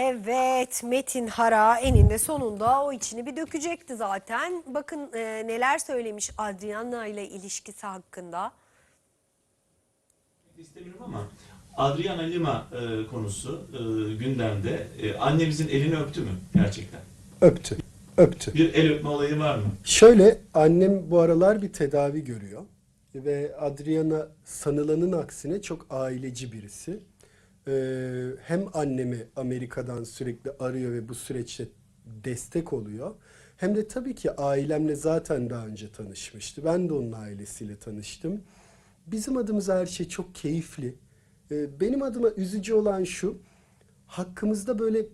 Evet Metin Hara eninde sonunda o içini bir dökecekti zaten. Bakın e, neler söylemiş Adriana ile ilişkisi hakkında. İstemiyorum ama Adriana Lima e, konusu e, gündemde. E, annemizin elini öptü mü gerçekten? Öptü. Öptü. Bir el öpme olayı var mı? Şöyle annem bu aralar bir tedavi görüyor. Ve Adriana sanılanın aksine çok aileci birisi. Ee, hem annemi Amerika'dan sürekli arıyor ve bu süreçte destek oluyor. Hem de tabii ki ailemle zaten daha önce tanışmıştı. Ben de onun ailesiyle tanıştım. Bizim adımıza her şey çok keyifli. Ee, benim adıma üzücü olan şu, hakkımızda böyle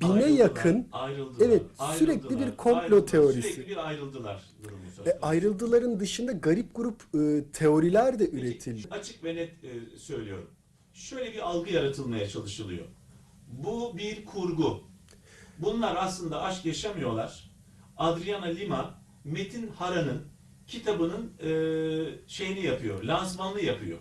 bine Ayrıldılar, yakın ayrıldılar, evet, ayrıldılar, sürekli bir komplo ayrıldılar, teorisi. Sürekli bir ayrıldılar durumu söz konusu. ayrıldıların dışında garip grup e, teoriler de üretildi. Açık ve net e, söylüyorum. Şöyle bir algı yaratılmaya çalışılıyor. Bu bir kurgu. Bunlar aslında aşk yaşamıyorlar. Adriana Lima, Metin Hara'nın kitabının e, şeyini yapıyor, lansmanını yapıyor.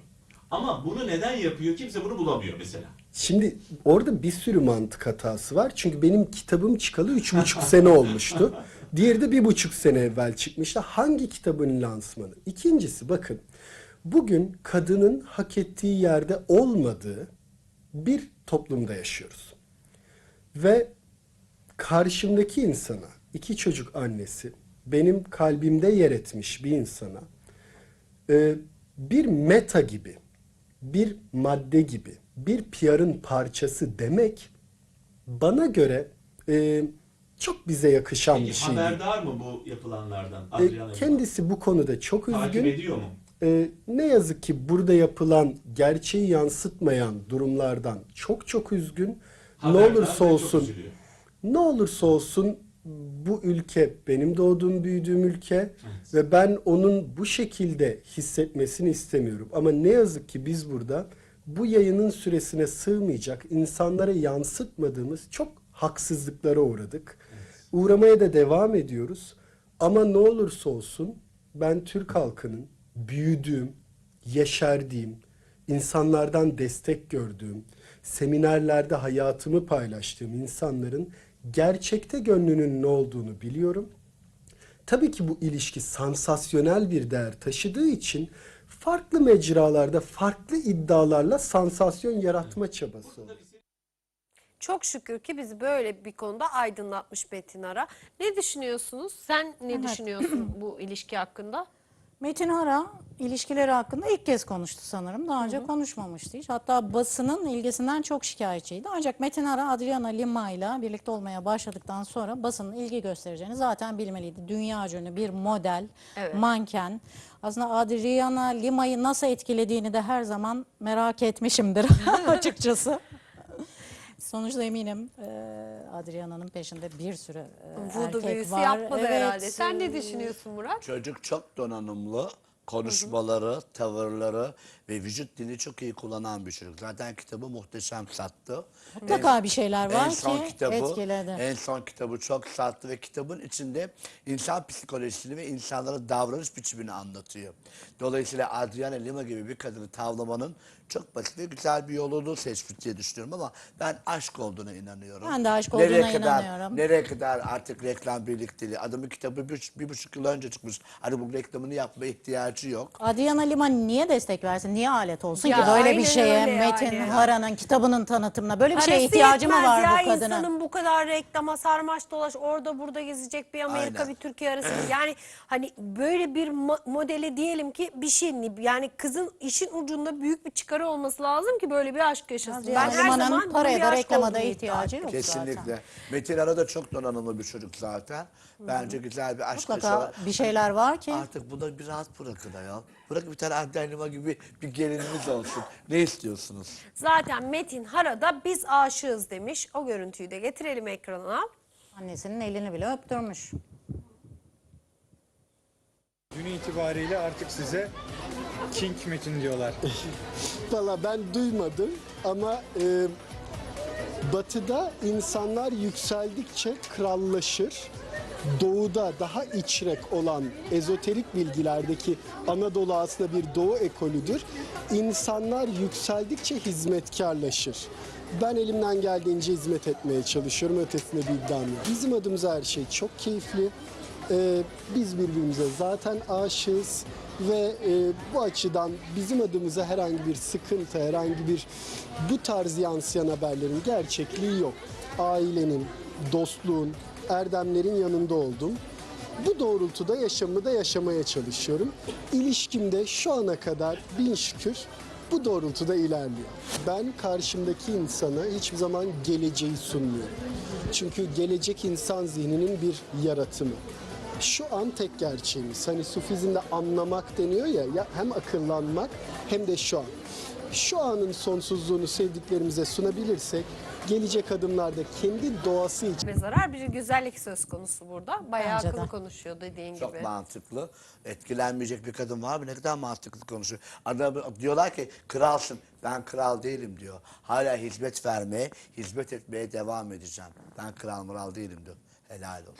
Ama bunu neden yapıyor? Kimse bunu bulamıyor mesela. Şimdi orada bir sürü mantık hatası var. Çünkü benim kitabım çıkalı üç buçuk sene olmuştu. Diğeri de bir buçuk sene evvel çıkmıştı. Hangi kitabın lansmanı? İkincisi bakın. Bugün kadının hak ettiği yerde olmadığı bir toplumda yaşıyoruz. Ve karşımdaki insana, iki çocuk annesi, benim kalbimde yer etmiş bir insana e, bir meta gibi, bir madde gibi, bir PR'ın parçası demek bana göre e, çok bize yakışan bir Peki şey. değil. haberdar mı bu yapılanlardan E, kendisi bu konuda çok Takip üzgün. ediyor mu? E, ne yazık ki burada yapılan gerçeği yansıtmayan durumlardan çok çok üzgün. ne Haberdar olursa olsun ne olursa olsun bu ülke benim doğduğum büyüdüğüm ülke ve ben onun bu şekilde hissetmesini istemiyorum. Ama ne yazık ki biz burada bu yayının süresine sığmayacak insanlara yansıtmadığımız çok haksızlıklara uğradık. Uğramaya da devam ediyoruz. Ama ne olursa olsun ben Türk halkının büyüdüğüm, yeşerdiğim, insanlardan destek gördüğüm, seminerlerde hayatımı paylaştığım insanların gerçekte gönlünün ne olduğunu biliyorum. Tabii ki bu ilişki sansasyonel bir değer taşıdığı için farklı mecralarda farklı iddialarla sansasyon yaratma çabası oluyor. Çok şükür ki bizi böyle bir konuda aydınlatmış Metin Hara. Ne düşünüyorsunuz? Sen ne Evet. düşünüyorsun bu ilişki hakkında? Metin Hara ilişkileri hakkında ilk kez konuştu sanırım. Daha önce konuşmamıştı hiç. Hatta basının ilgisinden çok şikayetçiydi. Ancak Metin Hara Adriana Lima ile birlikte olmaya başladıktan sonra basının ilgi göstereceğini zaten bilmeliydi. Dünya ünlü bir model, Evet. manken. Aslında Adriana Lima'yı nasıl etkilediğini de her zaman merak etmişimdir açıkçası. Sonuçta eminim e, Adriana'nın peşinde bir sürü e, erkek büyüsü var. yapmadı Evet, herhalde. Sen ne düşünüyorsun Murat? Çocuk çok donanımlı. Konuşmaları, tavırları ve vücut dilini çok iyi kullanan bir çocuk. Zaten kitabı muhteşem sattı. Mutlaka bir şeyler var en son ki kitabı, etkiledi. En son kitabı çok sattı ve kitabın içinde insan psikolojisini ve insanlara davranış biçimini anlatıyor. Dolayısıyla Adriana Lima gibi bir kadını tavlamanın çok basit ve güzel bir yolunu seçmiş diye düşünüyorum ama ben aşk olduğuna inanıyorum. Ben de aşk Nereye olduğuna kadar, inanıyorum. Nereye kadar artık reklam birlikteliği? Adamın kitabı bir, bir buçuk yıl önce çıkmış. Hani bu reklamını yapmaya ihtiyacı yok. Adriana Lima niye destek versin? Niye alet olsun Ya ki böyle bir şeye? öyle Metin yani. Hara'nın kitabının tanıtımına böyle bir şeye Parası ihtiyacı mı var ya bu kadının? insanın bu kadar reklama sarmaş dolaş orada burada gezecek bir Amerika Aynen. bir Türkiye arası. yani hani böyle bir mo- modeli diyelim ki bir şey yani kızın işin ucunda büyük bir çıkarı olması lazım ki böyle bir aşk yaşasın. Ben her zaman Lima'nın bunun paraya da aşk reklama da olduğunu iddia ihtiyacı yok Kesinlikle. zaten. Metin Ara da çok donanımlı bir çocuk zaten. Bence güzel bir aşk Mutlaka yaşıyorlar. bir şeyler var ki. Artık bunu bir rahat bırakın ya. Bırakın bir tane Adriana gibi bir gelinimiz olsun. Ne istiyorsunuz? Zaten Metin Hara'da biz aşığız demiş. O görüntüyü de getirelim ekrana. Annesinin elini bile öptürmüş. Dün itibariyle artık size King Metin diyorlar. Valla ben duymadım ama e, batıda insanlar yükseldikçe krallaşır. doğuda daha içrek olan ezoterik bilgilerdeki Anadolu aslında bir doğu ekolüdür. İnsanlar yükseldikçe hizmetkarlaşır. Ben elimden geldiğince hizmet etmeye çalışıyorum. Ötesinde bir iddiam yok. Bizim adımıza her şey çok keyifli. Ee, biz birbirimize zaten aşığız ve e, bu açıdan bizim adımıza herhangi bir sıkıntı, herhangi bir bu tarz yansıyan haberlerin gerçekliği yok. Ailenin, dostluğun, erdemlerin yanında oldum. Bu doğrultuda yaşamımı da yaşamaya çalışıyorum. İlişkimde şu ana kadar bin şükür bu doğrultuda ilerliyor. Ben karşımdaki insana hiçbir zaman geleceği sunmuyorum. Çünkü gelecek insan zihninin bir yaratımı. Şu an tek gerçeğimiz. Hani sufizmde anlamak deniyor ya, ya hem akıllanmak hem de şu an. Şu anın sonsuzluğunu sevdiklerimize sunabilirsek gelecek adımlarda kendi doğası için Ve zarar bir güzellik söz konusu burada. Bayağı Bence akıllı de. konuşuyor dediğin Çok gibi. mantıklı. Etkilenmeyecek bir kadın var mı? Ne kadar mantıklı konuşuyor. Adam, diyorlar ki kralsın. Ben kral değilim diyor. Hala hizmet vermeye, hizmet etmeye devam edeceğim. Ben kral mıral değilim diyor. Helal olsun.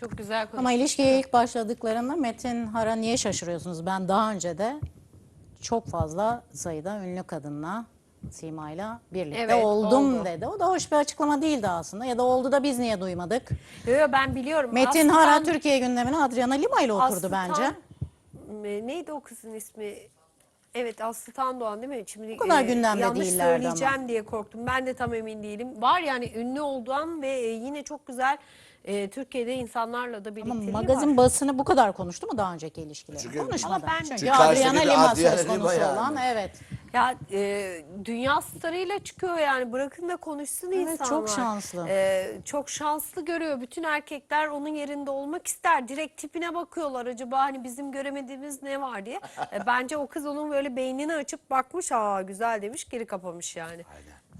Çok güzel konuşuyor. Ama ilişkiye ilk başladıklarında Metin Hara niye şaşırıyorsunuz? Ben daha önce de çok fazla sayıda ünlü kadınla Sima'yla birlikte Evet, oldum oldu. dedi. O da hoş bir açıklama değildi aslında. Ya da oldu da biz niye duymadık? Yo, yo, ben biliyorum. Metin Aslı Hara Tan- Türkiye gündemine Adriana Lima ile oturdu Aslı bence. Tan- e, neydi o kızın ismi? Evet Aslı Tandoğan değil mi? Şimdi Bu kadar gündemde yanlış değillerdi ama. söyleyeceğim diye korktum. Ben de tam emin değilim. Var yani ünlü olduğum ve e, yine çok güzel e, Türkiye'de insanlarla da Ama birlikteliği magazin var. basını bu kadar konuştu mu daha önceki ilişkileri? Çünkü- Konuşmadı. Ama ben- Çünkü, Çünkü Adriana karşıdaki Lima Adriana söz konusu yani. olan evet. Ya e, dünya starıyla çıkıyor yani bırakın da konuşsun Evet, insanlar. çok şanslı. E, çok şanslı görüyor. Bütün erkekler onun yerinde olmak ister. Direkt tipine bakıyorlar acaba hani bizim göremediğimiz ne var diye. E, bence o kız onun böyle beynini açıp bakmış aa güzel demiş geri kapamış yani.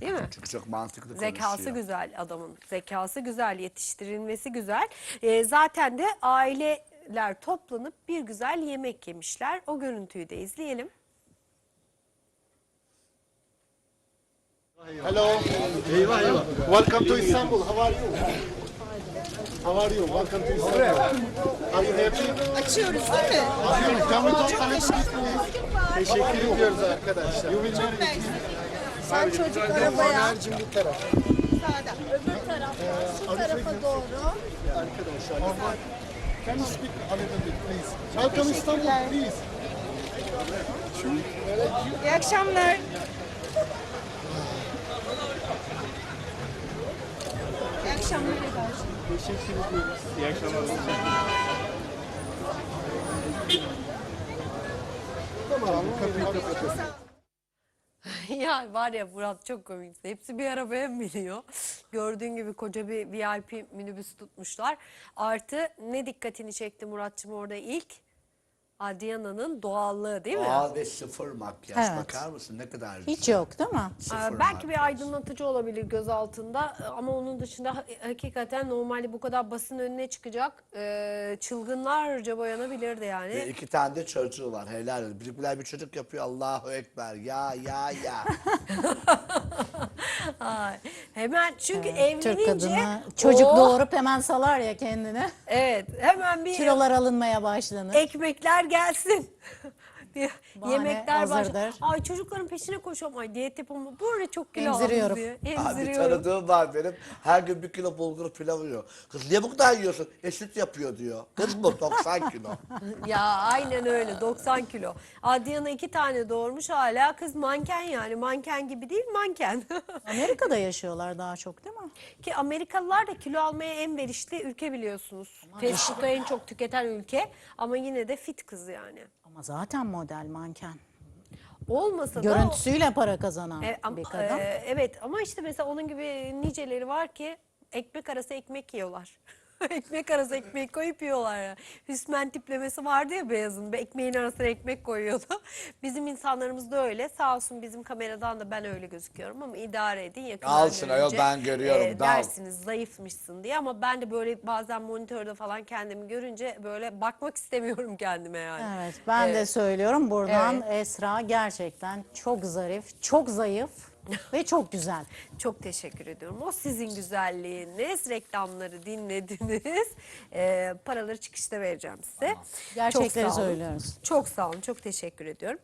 Değil mi? Çünkü çok mantıklı Zekası konuşuyor. güzel adamın. Zekası güzel, yetiştirilmesi güzel. E, zaten de aileler toplanıp bir güzel yemek yemişler. O görüntüyü de izleyelim. Hello. Welcome to Istanbul. How are you? How are you? Welcome to Istanbul. Are you happy? Açıyoruz değil mi? Açıyoruz. Can we talk a little teşekkür bit? ederim. Teşekkür ediyoruz arkadaşlar. You will marry me. Sen çocuk arabaya Ömerciğim bir taraf. sağda. Öbür taraftan şu tarafa doğru. Arkadaşlar. Can you speak a little bit please? Welcome Istanbul please. İyi akşamlar. Akşamlar Eda'cığım. Teşekkür ediyoruz. İyi akşamlar. Tamam, kapıyı kapatıyorum. ya var ya Murat çok komik. Hepsi bir arabaya mı biniyor? Gördüğün gibi koca bir VIP minibüs tutmuşlar. Artı ne dikkatini çekti Muratçım orada ilk? Adriana'nın doğallığı değil mi? Doğal ve sıfır makyaj. Evet. Bakar mısın ne kadar güzel. Hiç yok değil mi? Sıfır Ee, belki makyaj. bir aydınlatıcı olabilir göz altında Ee, ama onun dışında ha- hakikaten normalde bu kadar basın önüne çıkacak e, çılgınlarca boyanabilirdi yani. Ve iki tane de çocuğu var helal olsun. Bizimkiler bir çocuk yapıyor Allahu Ekber ya ya ya. Ay, hemen çünkü Türk evlenince kadını çocuk oh, doğurup hemen salar ya kendini. Evet hemen bir Kilolar alınmaya başlanır. ekmekler gelsin. Diye Bahane Yemekler başlar. hazırdır. Ay çocukların peşine koşuyorum. Ay diyet yapamam. Bu arada çok kilo aldım Emziriyorum. diye. Abi Emziriyorum. tanıdığım var benim. Her gün bir kilo bulgur pilav yiyor. Kız niye bu kadar yiyorsun? E süt yapıyor diyor. Kız bu 90 kilo. Ya aynen öyle 90 kilo. Adriana iki tane doğurmuş hala kız manken yani manken gibi değil manken. Amerika'da yaşıyorlar daha çok değil mi? Ki Amerikalılar da kilo almaya en verişli ülke biliyorsunuz. Fast food'u en çok tüketen ülke ama yine de fit kız yani. Ama zaten model manken. Olmasa da Görüntüsüyle para kazanan E, am- bir kadın. e, evet ama işte mesela onun gibi niceleri var ki ekmek arası ekmek yiyorlar. ekmek arası ekmeği koyup yiyorlar. ya. Hüsmen tiplemesi vardı ya beyazın. Ekmeğin arasına ekmek koyuyordu. Bizim insanlarımız da öyle. Sağ olsun bizim kameradan da ben öyle gözüküyorum ama idare edin. Yakından Alsın ayol, görünce, ben görüyorum, e, dal. dersiniz zayıfmışsın diye ama ben de böyle bazen monitörde falan kendimi görünce böyle bakmak istemiyorum kendime yani. Evet ben de Evet. söylüyorum buradan Esra gerçekten çok zarif, çok zayıf Ve çok güzel. Çok teşekkür ediyorum. O sizin güzelliğiniz. Reklamları dinlediniz. Ee, paraları çıkışta vereceğim size. Çok Gerçekleri sağ olun. söylüyoruz. Çok sağ olun. Çok teşekkür ediyorum.